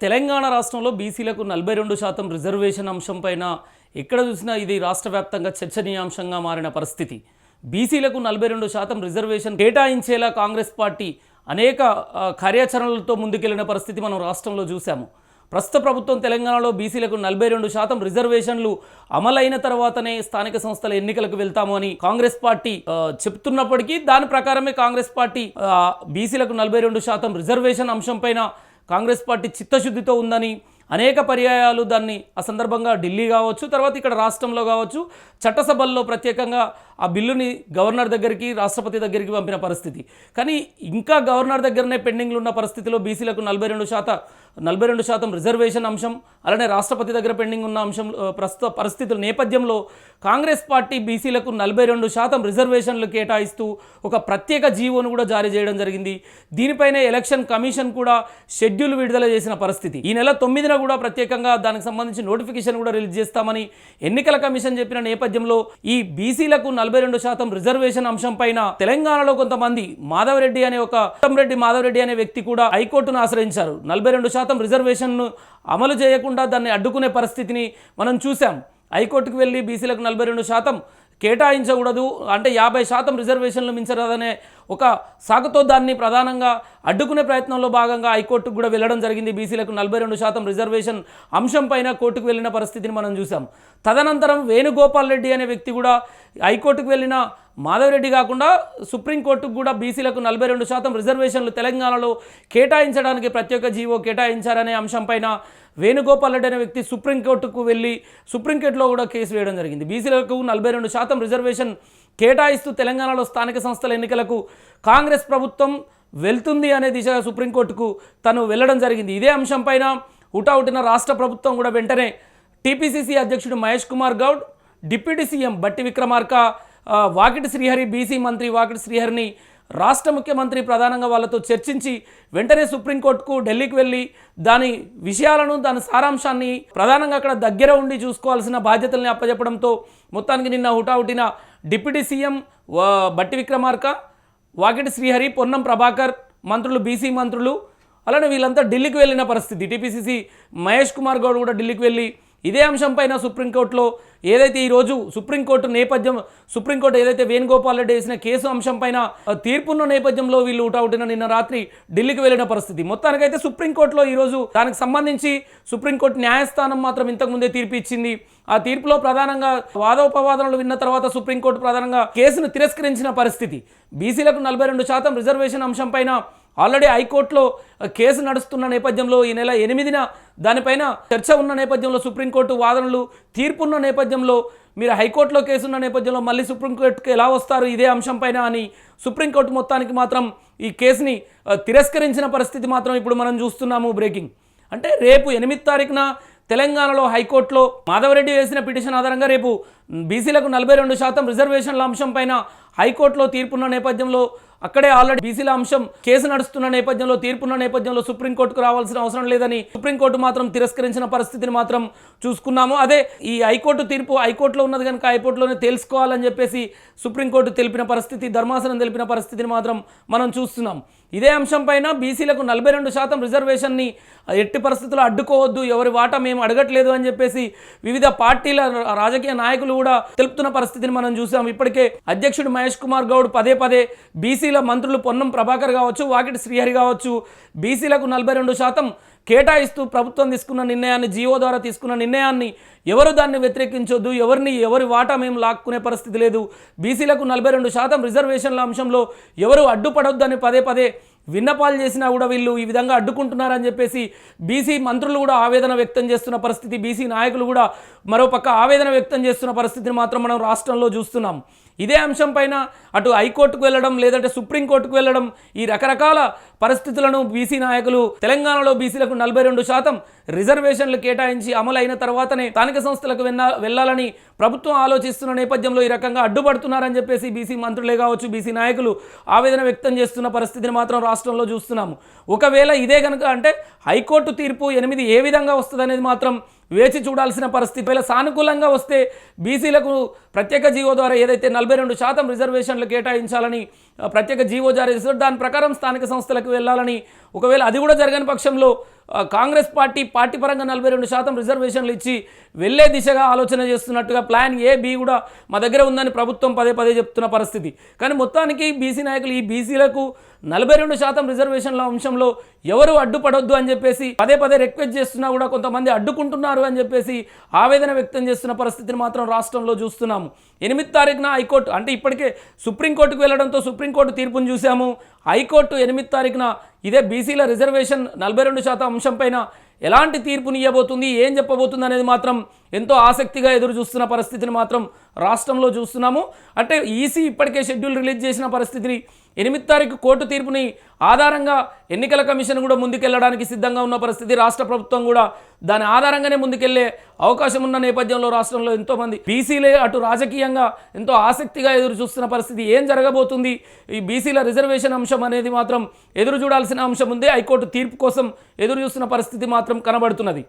తెలంగాణ రాష్ట్రంలో బీసీలకు నలభై రెండు శాతం రిజర్వేషన్ అంశంపైన ఎక్కడ చూసినా ఇది రాష్ట్ర వ్యాప్తంగా చర్చనీయాంశంగా మారిన పరిస్థితి. బీసీలకు నలభై రెండు శాతం రిజర్వేషన్ కేటాయించేలా కాంగ్రెస్ పార్టీ అనేక కార్యాచరణలతో ముందుకెళ్ళిన పరిస్థితి మనం రాష్ట్రంలో చూశాము. ప్రస్తుత ప్రభుత్వం తెలంగాణలో బీసీలకు నలభై రెండు శాతం రిజర్వేషన్లు అమలైన తర్వాతనే స్థానిక సంస్థల ఎన్నికలకు వెళ్తాము అని కాంగ్రెస్ పార్టీ చెప్తున్నప్పటికీ దాని ప్రకారమే కాంగ్రెస్ పార్టీ బీసీలకు నలభై రెండు శాతం రిజర్వేషన్ అంశంపైన కాంగ్రెస్ పార్టీ చిత్తశుద్ధితో ఉందని అనేక పర్యాయాలు దాన్ని ఆ సందర్భంగా ఢిల్లీ కావచ్చు తర్వాత ఇక్కడ రాష్ట్రంలో కావచ్చు చట్టసభల్లో ప్రత్యేకంగా ఆ బిల్లుని గవర్నర్ దగ్గరికి రాష్ట్రపతి దగ్గరికి పంపిన పరిస్థితి. కానీ ఇంకా గవర్నర్ దగ్గరనే పెండింగ్లు ఉన్న పరిస్థితిలో బీసీలకు నలభై రెండు శాతం నలభై రెండు శాతం రిజర్వేషన్ అంశం అలానే రాష్ట్రపతి దగ్గర పెండింగ్ ఉన్న అంశం ప్రస్తుత పరిస్థితుల నేపథ్యంలో కాంగ్రెస్ పార్టీ బీసీలకు నలభై రెండు శాతం రిజర్వేషన్లు కేటాయిస్తూ ఒక ప్రత్యేక జీవోను కూడా జారీ చేయడం జరిగింది. దీనిపైనే ఎలక్షన్ కమిషన్ కూడా షెడ్యూల్ విడుదల చేసిన పరిస్థితి. ఈ నెల తొమ్మిదిన కూడా ప్రత్యేకంగా దానికి సంబంధించి నోటిఫికేషన్ కూడా రిలీజ్ చేస్తామని ఎన్నికల కమిషన్ చెప్పిన నేపథ్యంలో ఈ బీసీలకు నలభై రెండు శాతం రిజర్వేషన్ అంశం పైన తెలంగాణలో కొంతమంది మాధవరెడ్డి అనే ఒక రెడ్డి మాధవరెడ్డి అనే వ్యక్తి కూడా హైకోర్టును ఆశ్రయించారు. నలభై రెండు శాతం రిజర్వేషన్ను అమలు చేయకుండా దాన్ని అడ్డుకునే పరిస్థితిని మనం చూసాం హైకోర్టుకు వెళ్ళి బీసీలకు నలభై రెండు శాతం కేటాయించకూడదు. అంటే యాభై శాతం రిజర్వేషన్లు మించరాదనే ఒక సాగుతో దాన్ని ప్రధానంగా అడ్డుకునే ప్రయత్నంలో భాగంగా హైకోర్టుకు కూడా వెళ్ళడం జరిగింది. బీసీలకు నలభై రెండు శాతం రిజర్వేషన్ అంశం పైన కోర్టుకు వెళ్ళిన పరిస్థితిని మనం చూసాం. తదనంతరం వేణుగోపాల్ రెడ్డి అనే వ్యక్తి కూడా హైకోర్టుకు వెళ్ళిన మాధవరెడ్డి కాకుండా సుప్రీంకోర్టుకు కూడా బీసీలకు నలభై రెండు శాతం రిజర్వేషన్లు తెలంగాణలో కేటాయించడానికి ప్రత్యేక జీవో కేటాయించారనే అంశంపైన వేణుగోపాల్ రెడ్డి అనే వ్యక్తి సుప్రీంకోర్టుకు వెళ్ళి సుప్రీంకోర్టులో కూడా కేసు వేయడం జరిగింది. బీసీలకు నలభై రెండు శాతం రిజర్వేషన్ కేటాయిస్తూ తెలంగాణలో స్థానిక సంస్థల ఎన్నికలకు కాంగ్రెస్ ప్రభుత్వం వెళ్తుంది అనే దిశగా సుప్రీంకోర్టుకు తను వెళ్ళడం జరిగింది. ఇదే అంశంపైన హుటాహుటిన రాష్ట్ర ప్రభుత్వం కూడా వెంటనే టీపీసీసీ అధ్యక్షుడు Mahesh Kumar Goud deputy CM Bhatti Vikramarka Vakiti Srihari BC మంత్రి వాకిటి శ్రీహరిని రాష్ట్ర ముఖ్యమంత్రి ప్రధానంగా వాళ్ళతో చర్చించి వెంటనే సుప్రీంకోర్టుకు ఢిల్లీకి వెళ్ళి దాని విషయాలను దాని సారాంశాన్ని ప్రధానంగా అక్కడ దగ్గర ఉండి చూసుకోవాల్సిన బాధ్యతల్ని అప్పచెప్పడంతో మొత్తానికి నిన్న హుటాహుటిన డిప్యూటీ సీఎం బట్టి విక్రమార్క వాకిటి శ్రీహరి పొన్నం ప్రభాకర్ మంత్రులు బీసీ మంత్రులు అలానే వీళ్ళంతా ఢిల్లీకి వెళ్ళిన పరిస్థితి. టీపీసీసీ మహేష్ కుమార్ గౌడ్ కూడా ఢిల్లీకి వెళ్ళి ఇదే అంశంపైన సుప్రీంకోర్టులో ఏదైతే ఈరోజు సుప్రీంకోర్టు నేపథ్యం సుప్రీంకోర్టు ఏదైతే వేణుగోపాల్ రెడ్డి వేసిన కేసు అంశంపైన ఆ, తీర్పున్న నేపథ్యంలో వీళ్ళు ఊటౌటిన నిన్న రాత్రి ఢిల్లీకి వెళ్ళిన పరిస్థితి. మొత్తానికైతే సుప్రీంకోర్టులో ఈరోజు దానికి సంబంధించి సుప్రీంకోర్టు న్యాయస్థానం మాత్రం ఇంతకుముందే తీర్పు ఇచ్చింది. ఆ తీర్పులో ప్రధానంగా వాదోపవాదనలు విన్న తర్వాత సుప్రీంకోర్టు ప్రధానంగా కేసును తిరస్కరించిన పరిస్థితి. బీసీలకు నలభై రెండు శాతం రిజర్వేషన్ అంశంపైన ఆల్రెడీ హైకోర్టులో కేసు నడుస్తున్న నేపథ్యంలో ఈ నెల ఎనిమిదిన దానిపైన చర్చ ఉన్న నేపథ్యంలో సుప్రీంకోర్టు వాదనలు తీర్పున్న నేపథ్యంలో మీరు హైకోర్టులో కేసు ఉన్న నేపథ్యంలో మళ్ళీ సుప్రీంకోర్టుకి ఎలా వస్తారు? ఇదే అంశంపైన అని సుప్రీంకోర్టు మొత్తానికి మాత్రం ఈ కేసుని తిరస్కరించిన పరిస్థితి మాత్రం ఇప్పుడు మనం చూస్తున్నాము బ్రేకింగ్. అంటే రేపు ఎనిమిది తారీఖున తెలంగాణలో హైకోర్టులో మాధవరెడ్డి వేసిన పిటిషన్ ఆధారంగా రేపు బీసీలకు నలభై రెండు శాతం రిజర్వేషన్ల అంశం పైన హైకోర్టులో తీర్పున్న నేపథ్యంలో అక్కడే ఆల్రెడీ బీసీల అంశం కేసు నడుస్తున్న నేపథ్యంలో తీర్పున్న నేపథ్యంలో సుప్రీంకోర్టుకు రావాల్సిన అవసరం లేదని సుప్రీంకోర్టు మాత్రం తిరస్కరించిన పరిస్థితిని మాత్రం చూసుకున్నాము. అదే ఈ హైకోర్టు తీర్పు హైకోర్టులో ఉన్నది కనుక హైకోర్టులోనే తెలుసుకోవాలని చెప్పేసి సుప్రీంకోర్టు తెలిపిన పరిస్థితి ధర్మాసనం తెలిపిన పరిస్థితిని మాత్రం మనం చూస్తున్నాం. ఇదే అంశంపైన బీసీలకు నలభై రెండు శాతం రిజర్వేషన్ని ఎట్టి పరిస్థితుల్లో అడ్డుకోవద్దు ఎవరి వాటా మేము అడగట్లేదు అని చెప్పేసి వివిధ పార్టీల రాజకీయ నాయకులు కూడా తెలుపుతున్న పరిస్థితిని మనం చూసాం. ఇప్పటికే అధ్యక్షుడు మహేష్ కుమార్ గౌడ్ పదే పదే బీసీల మంత్రులు పొన్నం ప్రభాకర్ కావచ్చు వాకిటి శ్రీహరి కావచ్చు బీసీలకు నలభై రెండు శాతం కేటాయిస్తూ ప్రభుత్వం తీసుకున్న నిర్ణయాన్ని జీవో ద్వారా తీసుకున్న నిర్ణయాన్ని ఎవరు దాన్ని వ్యతిరేకించొద్దు ఎవరిని ఎవరి వాటా మేము లాక్కునే పరిస్థితి లేదు. బీసీలకు నలభై రెండు శాతం రిజర్వేషన్ల అంశంలో ఎవరు అడ్డుపడొద్దని పదే పదే విన్నపాలు చేసినా కూడా వీళ్ళు ఈ విధంగా అడ్డుకుంటున్నారని చెప్పేసి బీసీ మంత్రులు కూడా ఆవేదన వ్యక్తం చేస్తున్న పరిస్థితి బీసీ నాయకులు కూడా మరోపక్క ఆవేదన వ్యక్తం చేస్తున్న పరిస్థితిని మాత్రం మనం రాష్ట్రంలో చూస్తున్నాం. ఇదే అంశం పైన అటు హైకోర్టుకు వెళ్ళడం లేదంటే సుప్రీంకోర్టుకు వెళ్ళడం ఈ రకరకాల పరిస్థితులను బీసీ నాయకులు తెలంగాణలో బీసీలకు నలభై రెండు శాతం రిజర్వేషన్లు కేటాయించి అమలైన తర్వాతనే స్థానిక సంస్థలకు వెన్నా వెళ్ళాలని ప్రభుత్వం ఆలోచిస్తున్న నేపథ్యంలో ఈ రకంగా అడ్డుపడుతున్నారని చెప్పేసి బీసీ మంత్రులే కావచ్చు బీసీ నాయకులు ఆవేదన వ్యక్తం చేస్తున్న పరిస్థితిని మాత్రం రాష్ట్రంలో చూస్తున్నాము. ఒకవేళ ఇదే కనుక అంటే హైకోర్టు తీర్పు ఎనిమిది ఏ విధంగా వస్తుందనేది మాత్రం వేచి చూడాల్సిన పరిస్థితి. ఒకవేళ సానుకూలంగా వస్తే బీసీలకు ప్రత్యేక జీవో ద్వారా ఏదైతే నలభై రెండు శాతం రిజర్వేషన్లు కేటాయించాలని ప్రత్యేక జీవో జారీ చేశారు దాని ప్రకారం స్థానిక సంస్థలకు వెళ్ళాలని ఒకవేళ అది కూడా జరగని పక్షంలో కాంగ్రెస్ పార్టీ పార్టీ పరంగా నలభై రెండు శాతం రిజర్వేషన్లు ఇచ్చి వెళ్ళే దిశగా ఆలోచన చేస్తున్నట్టుగా ప్లాన్ ఏ బి కూడా మా దగ్గర ఉందని ప్రభుత్వం పదే పదే చెప్తున్న పరిస్థితి. కానీ మొత్తానికి బీసీ నాయకులు ఈ బీసీలకు నలభై రెండు శాతం రిజర్వేషన్ల అంశంలో ఎవరు అడ్డుపడొద్దు అని చెప్పేసి పదే పదే రిక్వెస్ట్ చేస్తున్నా కూడా కొంతమంది అడ్డుకుంటున్నారు అని చెప్పేసి ఆవేదన వ్యక్తం చేస్తున్న పరిస్థితిని మాత్రం రాష్ట్రంలో చూస్తున్నాము. ఎనిమిది తారీఖున హైకోర్టు అంటే ఇప్పటికే సుప్రీంకోర్టుకు వెళ్ళడంతో సుప్రీంకోర్టు తీర్పును చూసాము హైకోర్టు ఎనిమిది తారీఖున ఇదే బీసీల రిజర్వేషన్ నలభై రెండు శాతం అంశంపైన ఎలాంటి తీర్పుని ఇవ్వబోతుంది ఏం చెప్పబోతుంది అనేది మాత్రం ఎంతో ఆసక్తిగా ఎదురు చూస్తున్న పరిస్థితిని మాత్రం రాష్ట్రంలో చూస్తున్నాము. అంటే ఈసీ ఇప్పటికే షెడ్యూల్ రిలీజ్ చేసిన పరిస్థితిని ఎనిమిది తారీఖు కోర్టు తీర్పుని ఆధారంగా ఎన్నికల కమిషన్ కూడా ముందుకెళ్ళడానికి సిద్ధంగా ఉన్న పరిస్థితి రాష్ట్ర ప్రభుత్వం కూడా దాని ఆధారంగానే ముందుకెళ్ళే అవకాశం ఉన్న నేపథ్యంలో రాష్ట్రంలో ఎంతోమంది బీసీలే అటు రాజకీయంగా ఎంతో ఆసక్తిగా ఎదురు చూస్తున్న పరిస్థితి ఏం జరగబోతుంది? ఈ బీసీల రిజర్వేషన్ అంశం అనేది మాత్రం ఎదురు చూడాల్సిన అంశం ఉంది. హైకోర్టు తీర్పు కోసం ఎదురు చూస్తున్న పరిస్థితి మాత్రం కనబడుతున్నది.